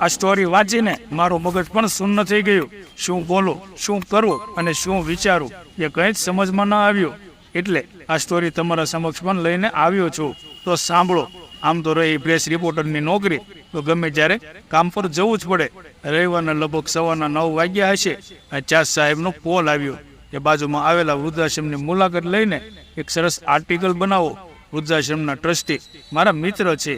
આ સ્ટોરી વાંચીને મારું મગજ પણ શૂન્ય થઈ ગયું. શું બોલું, શું કરવું અને શું વિચારું એ કંઈ જ સમજમાં ન આવ્યું. એટલે આ સ્ટોરી તમારા સમક્ષ પણ લઈને આવ્યો છું. તો સાંભળો, આમ તો રહી પ્રેસ રિપોર્ટરની નોકરી. તો ગમે ત્યારે કામ પર જવું જ પડે. રવિવારના લગભગ સવારના નવ વાગ્યા હશે. ચાર સાહેબનો કોલ આવ્યો એ બાજુમાં આવેલા વૃદ્ધાશ્રમની મુલાકાત લઈને એક સરસ આર્ટિકલ બનાવો. વૃદ્ધાશ્રમના ટ્રસ્ટી મારા મિત્ર છે.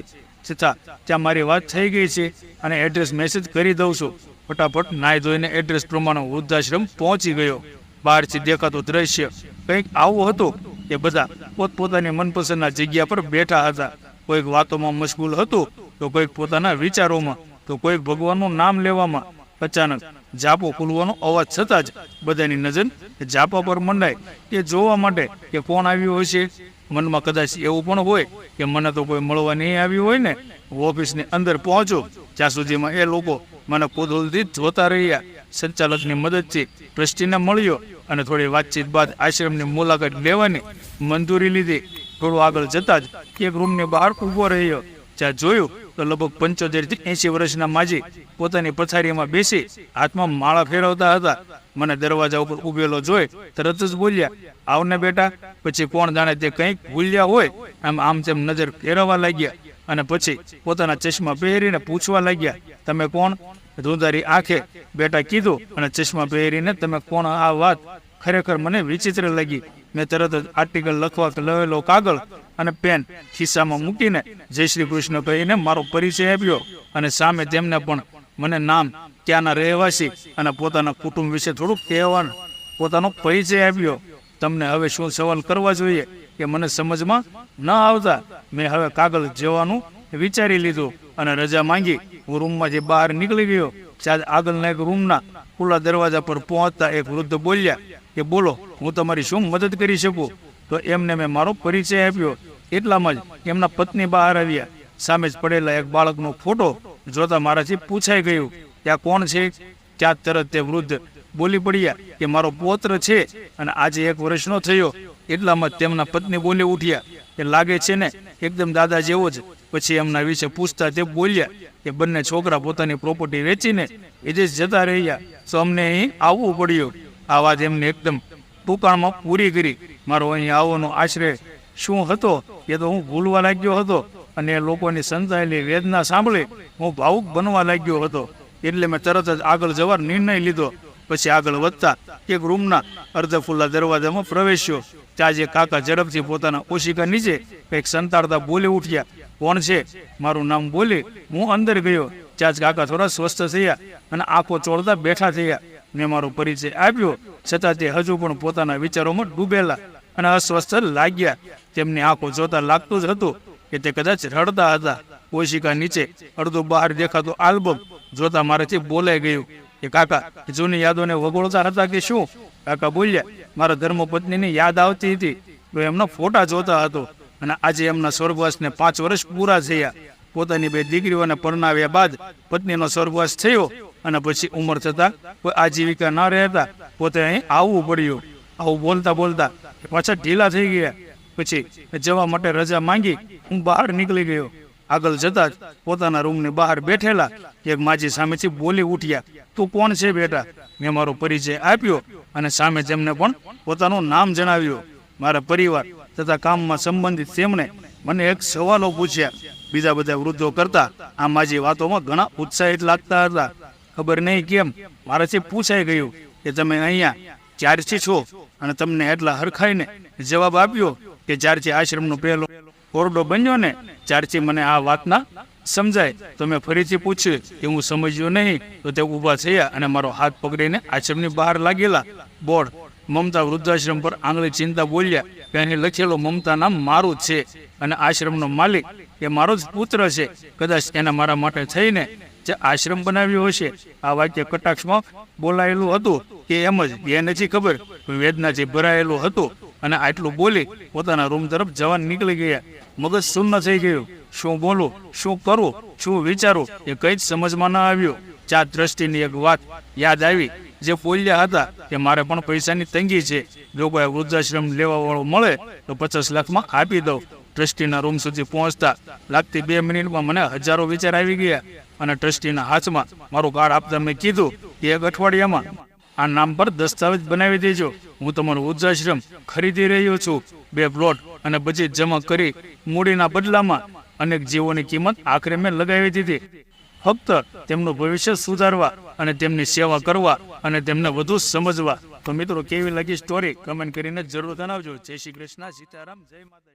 છતાં ત્યાં મારી વાત થઈ ગઈ છે અને એડ્રેસ મેસેજ કરી દઉં છું. ફટાફટ નાહી ધોઈને એડ્રેસ પ્રમાણે વૃદ્ધાશ્રમ પહોંચી ગયો. બહારથી દેખાતું દ્રશ્ય કંઈક આવું હતું કે બધા પોતપોતાની મનપસંદના જગ્યા પર બેઠા હતા. કોઈક વાતોમાં મશગુલ હતું તો કોઈક પોતાના વિચારોમાં, તો કોઈક ભગવાનનું નામ લેવામાં. અચાનક જાપો ખુલવાનો અવાજ છતાં જ બધાની નજર જાપા પર મંડાય એ જોવા માટે કે કોણ આવ્યું હશે? મનમાં કદાચ એવું પણ હોય કે મને તો કોઈ મળવા નહીં આવ્યું હોય ને ઓફિસની અંદર પહોંચો, જ્યાં સુધીમાં એ લોકો મને કુદરતી જોતા રહ્યા. સંચાલકની મદદથી ટ્રસ્ટીને મળ્યો અને થોડી વાતચીત બાદ આશ્રમની મુલાકાત લેવાની મંજૂરી લીધી. થોડું આગળ જતા જ એક રૂમની બહાર ઊભો રહ્યો. જ્યાં જોયું તો લગભગ પંચોતેરથી એસી વર્ષના માજી પોતાની પથારીમાં બેસી હાથમાં માળા ફેરવતા હતા. મને દરવાજા ઉપર ઉભેલો જોઈ તરત જ બોલ્યા, આવને બેટા, પછી કોણ જાણે તે કંઈક ભૂલ્યા હોય? આમ આમ તેમ નજર ફેરવવા લાગ્યા અને પછી પોતાના ચશ્મા પહેરીને પૂછવા લાગ્યા, તમે કોણ? ધૂંધારી આંખે બેટા કીધું અને ચશ્મા પહેરીને, તમે કોણ? આ વાત ખરેખર મને વિચિત્ર લાગી. મેં તરત જ આર્ટિકલ લખવા લવેલો કાગળ અને પેન ખિસ્સામાં મૂકીને જય શ્રી કૃષ્ણ કહીને મારો પરિચય આપ્યો અને સામે તેમને પણ મને નામ, ત્યાંના રહેવાસી અને પોતાના કુટુંબ વિશે થોડુંક કહેવાનું, પોતાનો પરિચય આપ્યો. તમને હવે શું સવાલ કરવા જોઈએ કે મને સમજમાં ન આવતા? મેં હવે કાગળ જવાનું વિચારી લીધું અને રજા માંગી. હું રૂમમાંથી બહાર નીકળી ગયો. ત્યાં આગળના એક રૂમના ખુલ્લા દરવાજા પર પહોંચતા એક વૃદ્ધ બોલ્યા કે બોલો, હું તમારી શું મદદ કરી શકું? તો એમને મેં મારો પરિચય આપ્યો. એટલામાં જ એમના પત્ની બહાર આવ્યા. સામે જ પડેલા એક બાળકનો ફોટો જોતા મારાથી પૂછાઈ ગયું આ કોણ છે? ત્યાં તરત તે વૃદ્ધ બોલી પડ્યા કે મારો પૌત્ર છે અને આજે એક વર્ષનો થયો. એટલામાં જ તેમના પત્ની બોલી ઉઠ્યા કે લાગે છે ને, એકદમ દાદા જેવો જ. પછી એમના વિશે પૂછતા તે બોલ્યા કે બંને છોકરા પોતાની પ્રોપર્ટી વેચીને એ જે જતા રહ્યા. તો અમને અહીં આવવું પડ્યું. આ વાત એમને એકદમ ટૂંકાણમાં પૂરી કરી. મારો અહીં આવવાનો આશ્રય શું હતો એ તો હું ભૂલવા લાગ્યો હતો અને લોકોની સંતાયેલી વેદના સાંભળી હું ભાવુક બનવા લાગ્યો હતો. એટલે મેં તરત જ આગળ જવા નિર્ણય લીધો. પછી આગળ વધતા એક રૂમના અર્ધ ખુલ્લા દરવાજામાં પ્રવેશ્યો. ત્યાં જે કાકા ઝડપથી પોતાના ઓશિકા નીચે કંઈક સંતાડતા બોલી ઉઠ્યા. કોણ છે? મારું નામ બોલી. હું અંદર ગયો. ત્યાં જ કાકા થોડા સ્વસ્થ થયા અને આંખો ચોળતા બેઠા થયા. મેં મારો પરિચય આપ્યો, છતાં તે હજુ પણ પોતાના વિચારોમાં ડૂબેલા અને અસ્વસ્થ લાગ્યા. તેમની આંખો જોતા લાગતું જ હતું કે તે કદાચ રડતા હતા. કોશિકા નીચે અડધો બહાર દેખાતો આલ્બમ જોતા મારાથી બોલાઈ ગયું કે, કાકા, જૂની યાદોને વગોળતા હતા કે શું? કાકા બોલ્યા, મારા ધર્મપત્નીની યાદ આવતી હતી. તો એમના ફોટા જોતા હતો અને આજે એમના સ્વર્ગવાસને પાંચ વર્ષ પૂરા થયા. પોતાની બે દીકરીઓને પરણાવ્યા બાદ પત્નીનો સ્વર્ગવાસ થયો. અને પછી ઉંમર થતાં કોઈ આજીવિકા ન રહેતા, પોતે અહીં આવવું પડ્યું. આવું બોલતા બોલતા પાછા ઢીલા થઈ ગયા. પછી જવા માટે રજા માંગી હું બહાર નીકળી ગયો. આગળ જતા જ પોતાના રૂમની બહાર બેઠેલા એક માજી સામેથી બોલી ઉઠ્યા, તું કોણ છે બેટા? મેં મારો પરિચય આપ્યો અને સામે તેમને પણ પોતાનું નામ જણાવ્યું. મારા પરિવાર તથા કામમાં સંબંધિત તેમણે મને એક સવાલો પૂછ્યા. બીજા બધા વૃદ્ધો કરતા આ માજી વાતોમાં ઘણા ઉત્સાહિત લાગતા હતા. ખબર નહીં કેમ? મારાથી પૂછાઈ ગયું કે તમે અહીંયા ચારથી છો અને તમને એટલા હરખાઈને જવાબ આપ્યો કે ચારથી આશ્રમનો પહેલો ઓરડો બન્યો ને ચારથી મને આ વાતના સમજાય. તો મેં ફરીથી પૂછ્યું કે હું સમજ્યો નહીં, તો તે ઊભા થયા અને મારો હાથ પકડીને આશ્રમની બહાર લાગેલા બોર્ડ મમતા વૃદ્ધાશ્રમ પર આંગળી ચિંતા બોલ્યા કે અહીં લખેલો મમતા નામ મારું છે અને આશ્રમનો માલિક એ મારો જ પુત્ર છે. કદાચ એના મારા માટે થઈને જે આશ્રમ બનાવ્યો હશે, આ વાક્ય કટાક્ષમાં બોલાયેલું હતું કે એમ જ એ નથી ખબર વેદનાથી ભરાયેલું હતું અને આટલું બોલી પોતાના રૂમ તરફ જવા નીકળી ગયા. મગજ શૂન્ય થઈ ગયું. શું બોલું, શું કરું, શું વિચારું એ કંઈ જ સમજમાં ન આવ્યું. ચાર દ્રષ્ટિની એક વાત યાદ આવી, જે બોલ્યા હતા કે મારે પણ પૈસાની તંગી છે. જો કોઈ વૃદ્ધાશ્રમ લેવા વાળો મળે તો પચાસ લાખમાં આપી દઉં. ટ્રસ્ટીના રૂમ સુધી પહોંચતા લાગતી બે મિનિટમાં મને હજારો વિચાર આવી ગયા. અને ટ્રસ્ટીના હાથમાં મારું કાર્ડ આપતા મેં કીધું કે એક અઠવાડિયામાં આ નામ પર દસ્તાવેજ બનાવી દેજો. હું તમારો ઉર્જાશ્રમ ખરીદી રહ્યો છું. બે પ્લોટ અને બજેટ જમા કરી મૂડીના બદલામાં અનેક જીવોની કિંમત આખરે મેં લગાવી દીધી. ફક્ત તેમનું ભવિષ્ય સુધારવા અને તેમની સેવા કરવા અને તેમને વધુ સમજવા. તો મિત્રો, કેવી લાગી સ્ટોરી કમેન્ટ કરીને જરૂર જણાવજો. જય શ્રી કૃષ્ણ, સીતારામ, જય માતાજી.